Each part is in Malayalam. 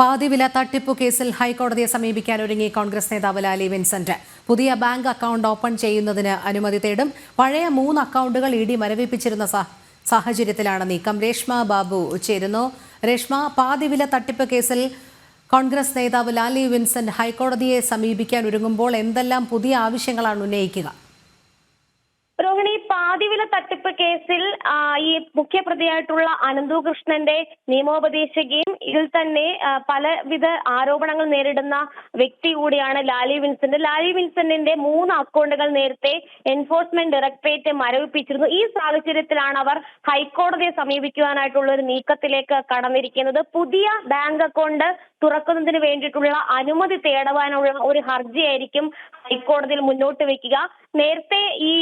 പാതിവില തട്ടിപ്പു കേസിൽ ഹൈക്കോടതിയെ സമീപിക്കാൻ ഒരുങ്ങി കോൺഗ്രസ് നേതാവ് ലാലി വിൻസെന്റ്. പുതിയ ബാങ്ക് അക്കൗണ്ട് ഓപ്പൺ ചെയ്യുന്നതിന് അനുമതി തേടും. പഴയ മൂന്ന് അക്കൗണ്ടുകൾ ഇ ഡി മരവിപ്പിച്ചിരുന്ന സാഹചര്യത്തിലാണ് നീക്കം. രേഷ്മ ബാബു ചേരുന്നു. രേഷ്മ പാതിവില തട്ടിപ്പ് കേസിൽ കോൺഗ്രസ് നേതാവ് ലാലി വിൻസെന്റ് ഹൈക്കോടതിയെ സമീപിക്കാൻ ഒരുങ്ങുമ്പോൾ എന്തെല്ലാം പുതിയ ആവശ്യങ്ങളാണ് ഉന്നയിക്കുക? രോഹിണി പാതിവില തട്ടിപ്പ് കേസിൽ ഈ മുഖ്യപ്രതിയായിട്ടുള്ള അനന്തുകൃഷ്ണന്റെ നിയമോപദേശകയും ഇതിൽ തന്നെ പലവിധ ആരോപണങ്ങൾ നേരിടുന്ന വ്യക്തി കൂടിയാണ് ലാലി വിൻസെന്റ്. ലാലി വിൻസെന്റിന്റെ മൂന്ന് അക്കൗണ്ടുകൾ നേരത്തെ എൻഫോഴ്സ്മെന്റ് ഡയറക്ടറേറ്റ് മരവിപ്പിച്ചിരുന്നു. ഈ സാഹചര്യത്തിലാണ് അവർ ഹൈക്കോടതിയെ സമീപിക്കുവാനായിട്ടുള്ള ഒരു നീക്കത്തിലേക്ക് കടന്നിരിക്കുന്നത്. പുതിയ ബാങ്ക് അക്കൗണ്ട് തുറക്കുന്നതിന് വേണ്ടിയിട്ടുള്ള അനുമതി തേടുവാനുള്ള ഒരു ഹർജിയായിരിക്കും ഹൈക്കോടതിയിൽ മുന്നോട്ട് വെക്കുക. നേരത്തെ ഈ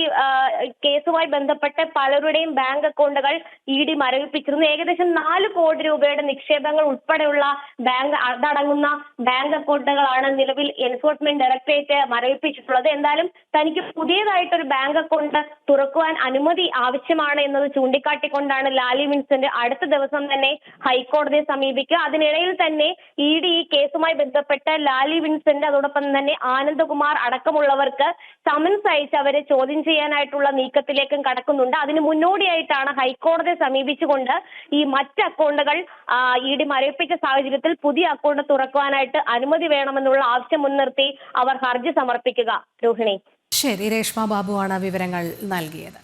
കേസുമായി ബന്ധപ്പെട്ട് പലരുടെയും ബാങ്ക് അക്കൗണ്ടുകൾ ഇ ഡി മരവിപ്പിച്ചിരുന്നു. ഏകദേശം നാല് കോടി രൂപയുടെ നിക്ഷേപങ്ങൾ ഉൾപ്പെടെയുള്ള ബാങ്ക് അതടങ്ങുന്ന ബാങ്ക് അക്കൗണ്ടുകളാണ് നിലവിൽ എൻഫോഴ്സ്മെന്റ് ഡയറക്ടറേറ്റ് മരവിപ്പിച്ചിട്ടുള്ളത്. എന്തായാലും തനിക്ക് പുതിയതായിട്ടൊരു ബാങ്ക് അക്കൗണ്ട് തുറക്കുവാൻ അനുമതി ആവശ്യമാണ് എന്നത് ചൂണ്ടിക്കാട്ടിക്കൊണ്ടാണ് ലാലി വിൻസെന്റ് അടുത്ത ദിവസം തന്നെ ഹൈക്കോടതിയെ സമീപിക്കുക. അതിനിടയിൽ തന്നെ ഇ ഡി ഈ കേസുമായി ബന്ധപ്പെട്ട് ലാലി വിൻസെന്റ് അതോടൊപ്പം തന്നെ ആനന്ദകുമാർ അടക്കമുള്ളവർക്ക് സമൻസ് അയച്ച് അവരെ ചോദ്യം ചെയ്യാനായിട്ടുള്ള നീക്കത്തിലേക്കും കടക്കുന്നുണ്ട്. അതിന് മുന്നോടിയായിട്ടാണ് ഹൈക്കോടതിയെ സമീപിച്ചുകൊണ്ട് ഈ മറ്റ് അക്കൗണ്ടുകൾ ഇ ഡി മരവിപ്പിച്ച സാഹചര്യത്തിൽ പുതിയ അക്കൗണ്ട് തുറക്കുവാനായിട്ട് അനുമതി വേണമെന്നുള്ള ആവശ്യം മുൻനിർത്തി അവർ ഹർജി സമർപ്പിക്കുക. രോഹിണി. ശരി രേഷ്മ ബാബുവാണ് വിവരങ്ങൾ നൽകിയത്.